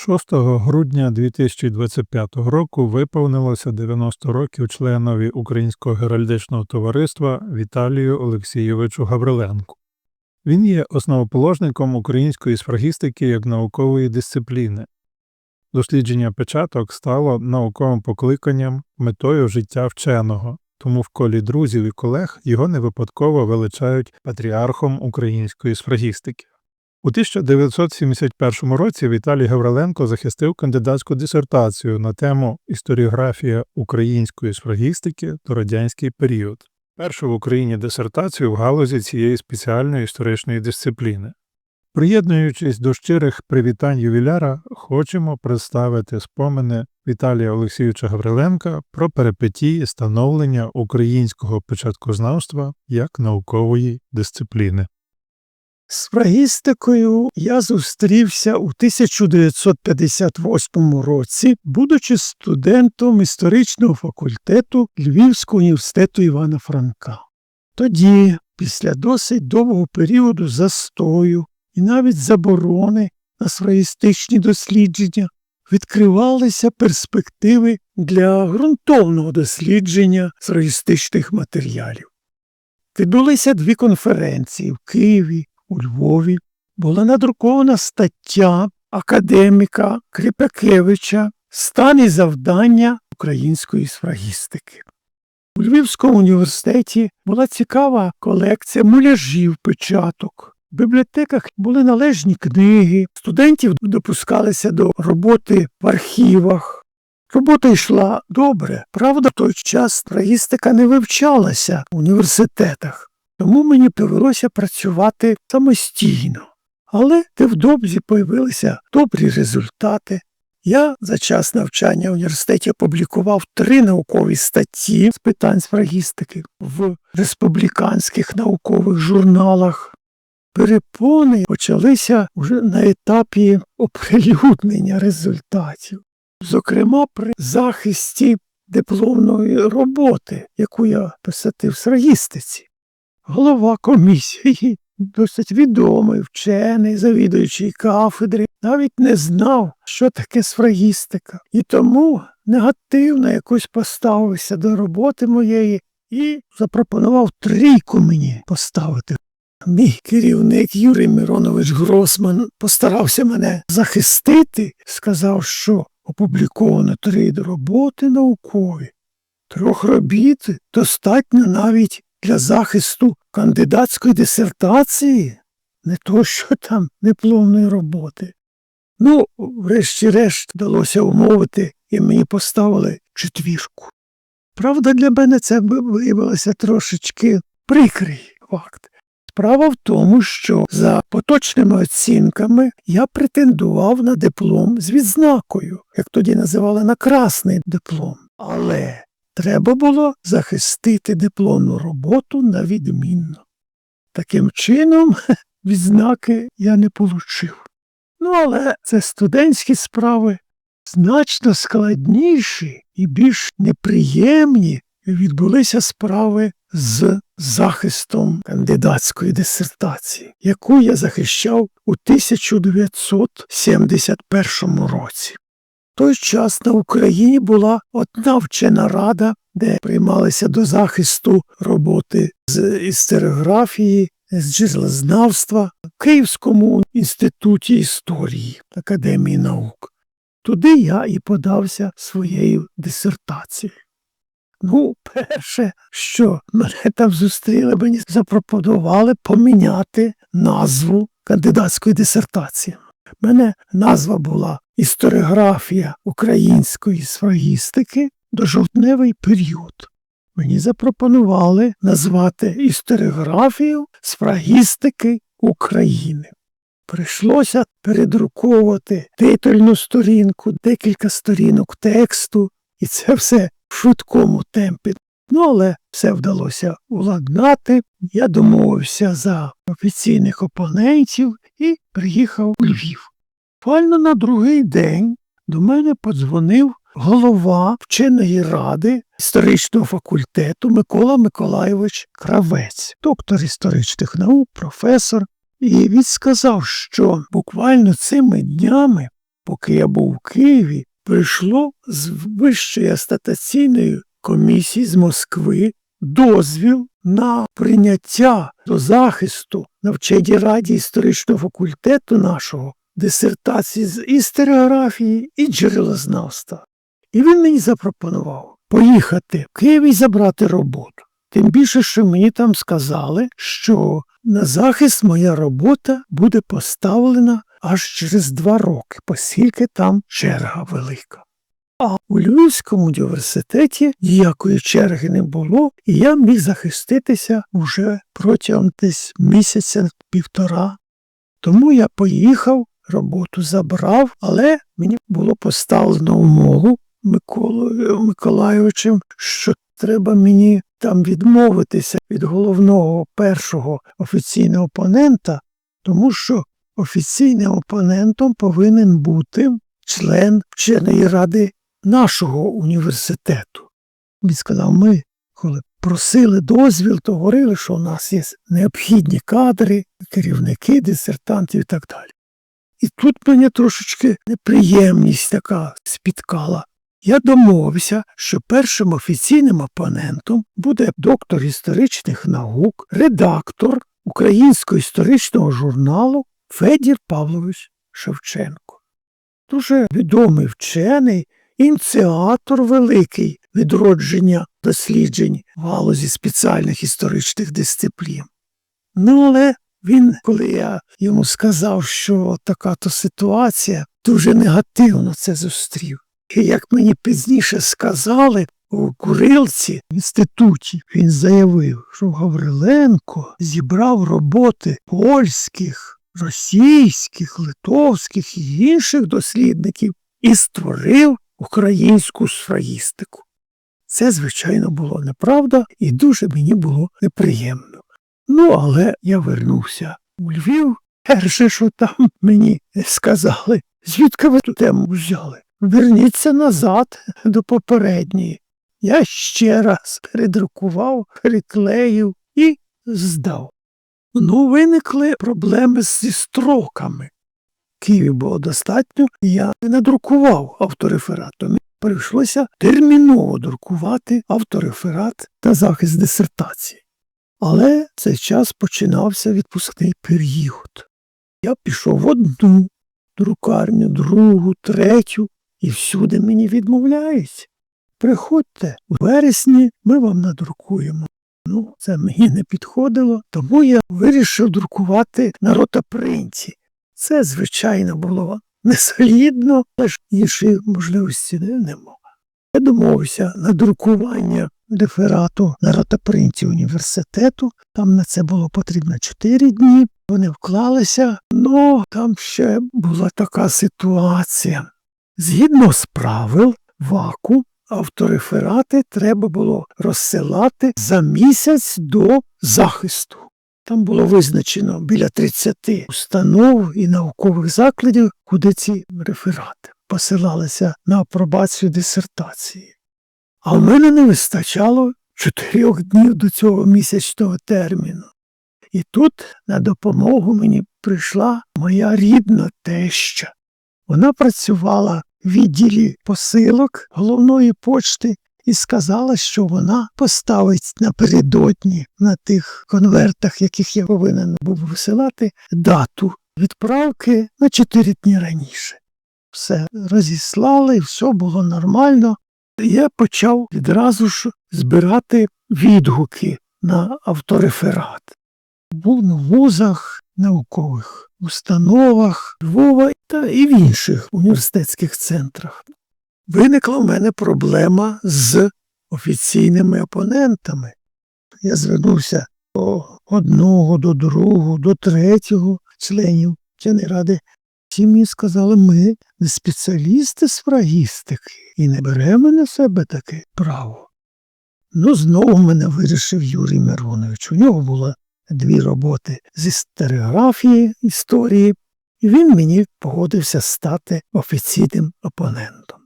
6 грудня 2025 року виповнилося 90 років членові Українського геральдичного товариства Віталію Олексійовичу Гавриленку. Він є основоположником української сфрагістики як наукової дисципліни. Дослідження печаток стало науковим покликанням метою життя вченого, тому в колі друзів і колег його не випадково величають патріархом української сфрагістики. У 1971 році Віталій Гавриленко захистив кандидатську дисертацію на тему Історіографія української сфрагістики та радянський період, першу в Україні дисертацію в галузі цієї спеціальної історичної дисципліни. Приєднуючись до щирих привітань ювіляра, хочемо представити спомини Віталія Олексійовича Гавриленка про перипетії становлення українського початкознавства як наукової дисципліни. З фрагістикою я зустрівся у 1958 році, будучи студентом історичного факультету Львівського університету Івана Франка. Тоді, після досить довгого періоду застою і навіть заборони на сфрагістичні дослідження, відкривалися перспективи для ґрунтовного дослідження сфрагістичних матеріалів. Відбулися дві конференції в Києві у Львові була надрукована стаття академіка Кріпакевича Стан і завдання української сфрагістики. У Львівському університеті була цікава колекція муляжів печаток. В бібліотеках були належні книги, студентів допускалися до роботи в архівах. Робота йшла добре, правда, в той час сфрагістика не вивчалася в університетах. Тому мені довелося працювати самостійно. Але невдовзі появилися добрі результати. Я за час навчання в університеті опублікував три наукові статті з питань сфрагістики в республіканських наукових журналах. Перепони почалися вже на етапі оприлюднення результатів, зокрема при захисті дипломної роботи, яку я посвятив сфрагістиці. Голова комісії, досить відомий, вчений, завідуючий кафедри, навіть не знав, що таке сфрагістика, і тому негативно якось поставився до роботи моєї і запропонував трійку мені поставити. Мій керівник Юрій Миронович Гросман постарався мене захистити, сказав, що опубліковано три роботи наукові. Трьох робіт достатньо навіть для захисту кандидатської дисертації, не то що там дипломної роботи. Ну, врешті-решт вдалося умовити, і мені поставили четвірку. Правда, для мене це виявилося трошечки прикрий факт. Справа в тому, що за поточними оцінками я претендував на диплом з відзнакою, як тоді називали на красний диплом. Але Треба було захистити дипломну роботу на відмінно. Таким чином, відзнаки я не получив. Ну, але це студентські справи значно складніші і більш неприємні відбулися справи з захистом кандидатської дисертації, яку я захищав у 1971 році той час на Україні була одна вчена рада, де приймалися до захисту роботи з істерографії, з джерелознавства в Київському інституті історії Академії наук. Туди я і подався своєю дисертацією. Ну, перше, що мене там зустріли, мені запропонували поміняти назву кандидатської дисертації. Мене назва була Історіографія української сфрагістики до жовтневий період. Мені запропонували назвати історіографію сфрагістики України. Прийшлося передруковувати титульну сторінку, декілька сторінок тексту, і це все в швидкому темпі. Ну, але все вдалося уладнати. Я домовився за офіційних опонентів і приїхав у Львів. Буквально на другий день до мене подзвонив голова вченої ради історичного факультету Микола Миколайович Кравець, доктор історичних наук, професор, і він сказав, що буквально цими днями поки я був у Києві, прийшло з Вищої астатаційної комісії з Москви дозвіл на прийняття до захисту на вченій раді історичного факультету нашого дисертації з історіографії і джерелознавства. І він мені запропонував поїхати в Київ і забрати роботу. Тим більше, що мені там сказали, що на захист моя робота буде поставлена аж через два роки, оскільки там черга велика. А у Львівському університеті ніякої черги не було, і я міг захиститися вже протягом десь місяця півтора. Тому я поїхав, роботу забрав, але мені було поставлено умову Миколою Миколайовичем, що треба мені там відмовитися від головного першого офіційного опонента, тому що офіційним опонентом повинен бути член вченої ради нашого університету. Він сказав, ми, коли просили дозвіл, то говорили, що у нас є необхідні кадри, керівники, дисертантів і так далі. І тут мене трошечки неприємність така спіткала. Я домовився, що першим офіційним опонентом буде доктор історичних наук, редактор Українського історичного журналу Федір Павлович Шевченко. Дуже відомий вчений, ініціатор великий відродження досліджень в галузі спеціальних історичних дисциплін. Ну, але він, коли я йому сказав, що така то ситуація, дуже негативно це зустрів. І як мені пізніше сказали, у Курилці в інституті він заявив, що Гавриленко зібрав роботи польських, російських, литовських і інших дослідників і створив українську сфраїстику. Це, звичайно, було неправда і дуже мені було неприємно. Ну, але я вернувся у Львів. Перше, що там мені сказали, звідки ви ту тему взяли? Верніться назад до попередньої. Я ще раз передрукував, переклеїв і здав. Ну, виникли проблеми зі строками. Києві було достатньо, я не надрукував автореферат. Мені прийшлося терміново друкувати автореферат та захист дисертації. Але цей час починався відпускний період. Я пішов в одну друкарню, другу, третю, і всюди мені відмовляють. Приходьте, у вересні ми вам надрукуємо. Ну, це мені не підходило, тому я вирішив друкувати на ротапринті. Це, звичайно, було несолідно, але ж іншої можливості не- нема. Я домовився на друкування реферату на ротапринті університету. Там на це було потрібно 4 дні. Вони вклалися, але там ще була така ситуація. Згідно з правил ВАКу, автореферати треба було розсилати за місяць до захисту. Там було визначено біля 30 установ і наукових закладів, куди ці реферати посилалися на апробацію дисертації. А в мене не вистачало чотирьох днів до цього місячного терміну. І тут на допомогу мені прийшла моя рідна теща. Вона працювала в відділі посилок головної почти і сказала, що вона поставить напередодні на тих конвертах, яких я повинен був висилати, дату відправки на чотири дні раніше. Все розіслали, все було нормально. Я почав відразу ж збирати відгуки на автореферат. Був на вузах, наукових установах Львова та і в інших університетських центрах. Виникла в мене проблема з офіційними опонентами. Я звернувся до одного, до другого, до третього членів вченої ради. Всі мені сказали, ми не спеціалісти з фрагістики і не беремо на себе таке право. Ну, знову мене вирішив Юрій Миронович. У нього було дві роботи з історіографії історії, і він мені погодився стати офіційним опонентом.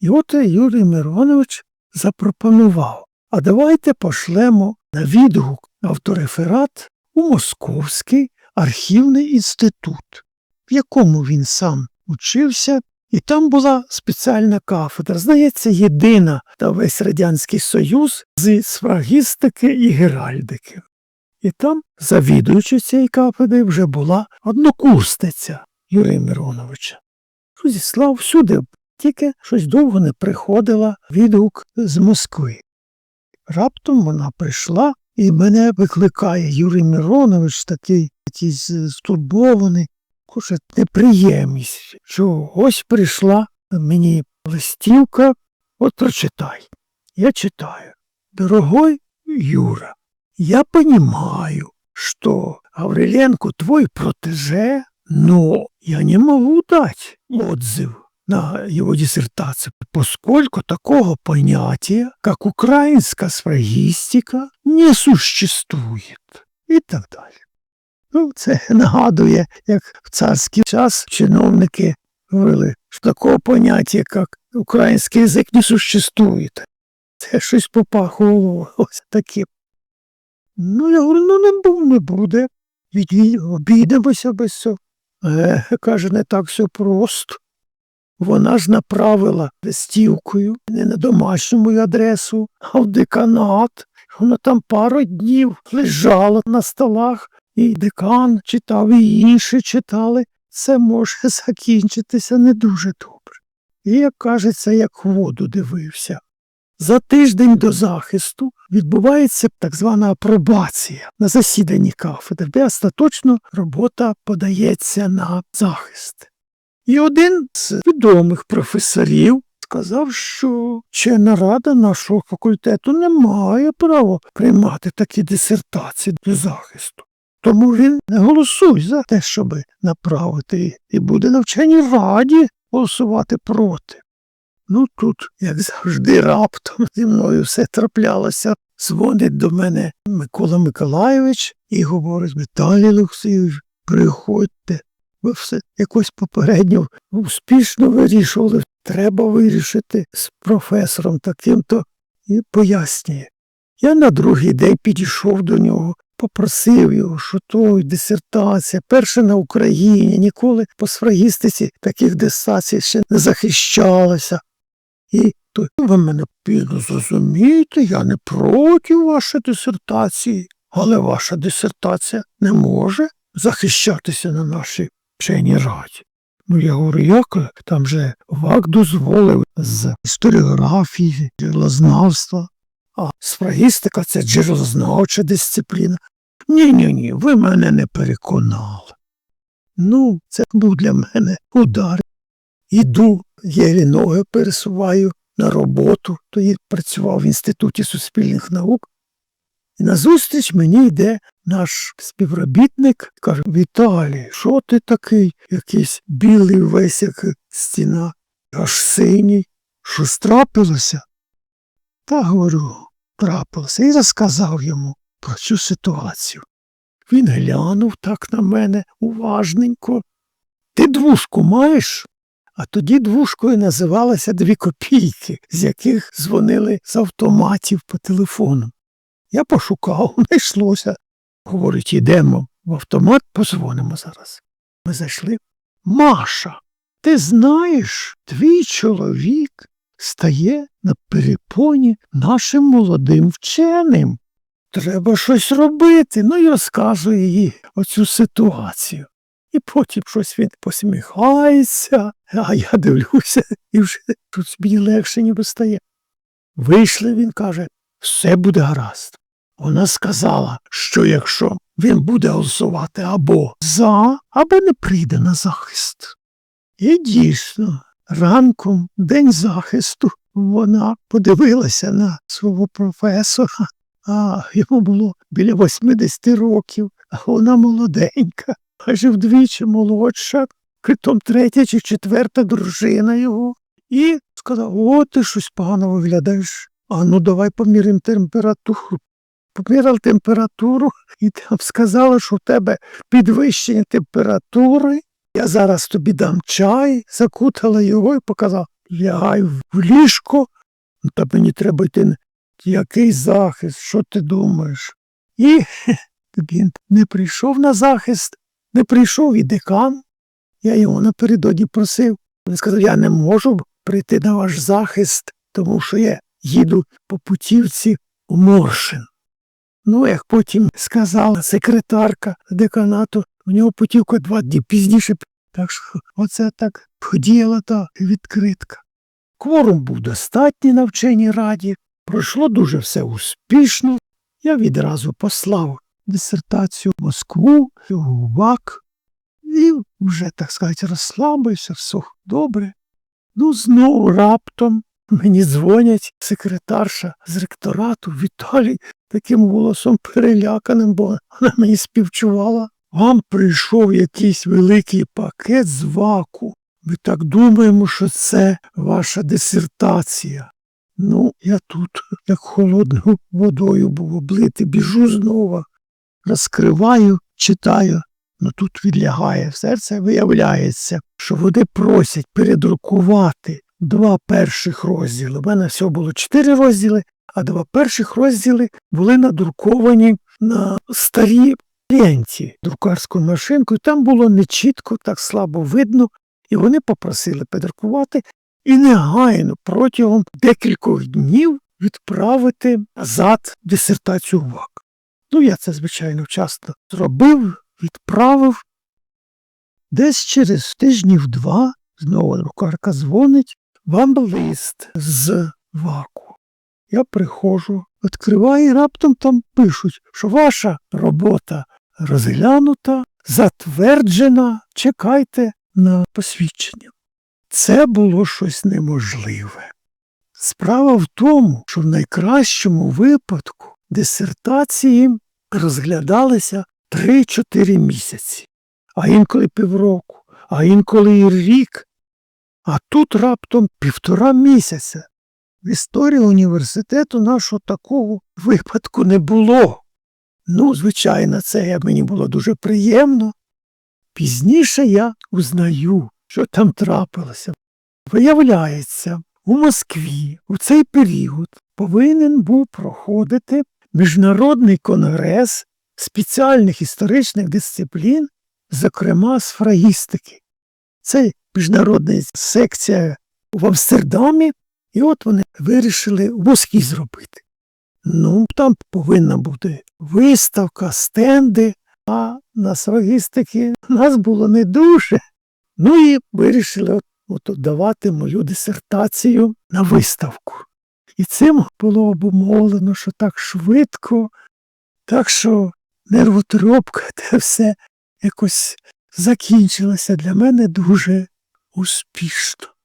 І от Юрій Миронович запропонував, а давайте пошлемо на відгук автореферат у Московський архівний інститут, в якому він сам учився, і там була спеціальна кафедра, здається, єдина та весь Радянський Союз з сфрагістики і геральдики. І там, завідуючи цієї кафедри, вже була однокурсниця Юрія Мироновича. Зіслав всюди, тільки щось довго не приходила відгук з Москви. Раптом вона прийшла і мене викликає Юрій Миронович, такий якийсь стурбований, каже, неприємність, що ось прийшла мені листівка, от прочитай. Я читаю. Дорогой Юра, я понимаю, что Гавриленко твой протеже, но я не могу дать отзыв на его диссертацию, поскольку такого понятия, как украинская сфрагистика, не существует. І так далі. Ну, це нагадує, як в царський час чиновники говорили, що такого поняття, як український язик, не существує. Це щось попахувало ось таке. Ну, я говорю, ну не, бу- не буде. Відій, обійдемося без цього. Е, каже, не так все просто. Вона ж направила листівкою не на домашню мою адресу, а в деканат. Вона там пару днів лежала на столах, і декан читав, і інші читали. Це може закінчитися не дуже добре. І, як кажеться, як воду дивився. За тиждень до захисту відбувається так звана апробація на засіданні кафедри, де остаточно робота подається на захист. І один з відомих професорів сказав, що вчена рада нашого факультету не має права приймати такі дисертації для захисту. Тому він не голосує за те, щоб направити, і буде на вченій раді голосувати проти. Ну тут, як завжди, раптом зі мною все траплялося. Дзвонить до мене Микола Миколайович і говорить: Віталій Олексійович, приходьте. Ви все якось попередньо успішно вирішували. Треба вирішити з професором таким-то і пояснює. Я на другий день підійшов до нього, попросив його, що той дисертація, перша на Україні, ніколи по сфрагістиці таких дисертацій ще не захищалася. І то ви мене пільно зрозумієте, я не проти вашої дисертації, але ваша дисертація не може захищатися на нашій вченій раді. Ну, я говорю, як там же ВАК дозволив з історіографії, джерелознавства, а сфрагістика це джерелознавча дисципліна. Ні, ні, ви мене не переконали. Ну, це був для мене удар. Іду, єлі ноги пересуваю на роботу, тоді працював в Інституті суспільних наук. І назустріч мені йде наш співробітник, каже: Віталій, що ти такий? Якийсь білий весь як стіна, аж синій. Що трапилося? Та говорю, трапилося, і розказав йому про цю ситуацію. Він глянув так на мене уважненько. Ти двушку маєш? А тоді двушкою називалося дві копійки, з яких дзвонили з автоматів по телефону. Я пошукав, знайшлося. Говорить, йдемо в автомат, позвонимо зараз. Ми зайшли. Маша, ти знаєш, твій чоловік стає на перепоні нашим молодим вченим. Треба щось робити. Ну і розказує їй оцю ситуацію. І потім щось він посміхається, а я дивлюся, і вже щось мені легше ніби стає. Вийшли, він каже, все буде гаразд. Вона сказала, що якщо він буде голосувати або за, або не прийде на захист. І дійсно, ранком, день захисту, вона подивилася на свого професора, а йому було біля 80 років, а вона молоденька, майже вдвічі молодша, притом третя чи четверта дружина його. І сказав: О, ти щось погано виглядаєш. А ну давай поміряємо температуру. Поміряв температуру і там сказала, що в тебе підвищення температури. Я зараз тобі дам чай, закутала його і показала, лягай в ліжко, та мені треба йти. Який захист, що ти думаєш? І він не прийшов на захист, не прийшов і декан, Я його напередодні просив. Він сказав, я не можу прийти на ваш захист, тому що я їду по путівці у Моршин. Ну, як потім сказала секретарка деканату, у нього путівка два дні пізніше. Так що оце так подіяла та відкритка. Кворум був достатній на вченій раді, пройшло дуже все успішно. Я відразу послав дисертацію в Москву, в ВАК, і вже, так сказати, розслабився, все добре. Ну, знову раптом мені дзвонять секретарша з ректорату Віталій таким голосом переляканим, бо вона мені співчувала. Вам прийшов якийсь великий пакет з ваку. Ми так думаємо, що це ваша дисертація. Ну, я тут, як холодною водою був облитий, біжу знову, розкриваю, читаю. Ну тут відлягає серце, виявляється, що вони просять передрукувати два перших розділи. У мене всього було чотири розділи, а два перших розділи були надруковані на старій ленті друкарською машинкою. Там було нечітко, так слабо видно, і вони попросили передрукувати і негайно протягом декількох днів відправити назад дисертацію ВАК. Ну, я це, звичайно, вчасно зробив, відправив. Десь через тижнів два знову друкарка дзвонить, вам лист з ВАКу. Я приходжу, відкриваю і раптом там пишуть, що ваша робота розглянута, затверджена, чекайте на посвідчення. Це було щось неможливе. Справа в тому, що в найкращому випадку дисертації розглядалися 3-4 місяці, а інколи півроку, а інколи і рік, а тут раптом півтора місяця. В історії університету нашого такого випадку не було. Ну, звичайно, це мені було дуже приємно. Пізніше я узнаю, що там трапилося. Виявляється, у Москві у цей період повинен був проходити міжнародний конгрес спеціальних історичних дисциплін, зокрема з. Це міжнародна секція в Амстердамі, і от вони вирішили в Москві зробити. Ну, там повинна бути виставка, стенди, а на сфрагістики нас було не дуже. Ну і вирішили от, от давати мою дисертацію на виставку. І цим було обумовлено, що так швидко, так що нервотрьопка те все якось закінчилося для мене дуже успішно.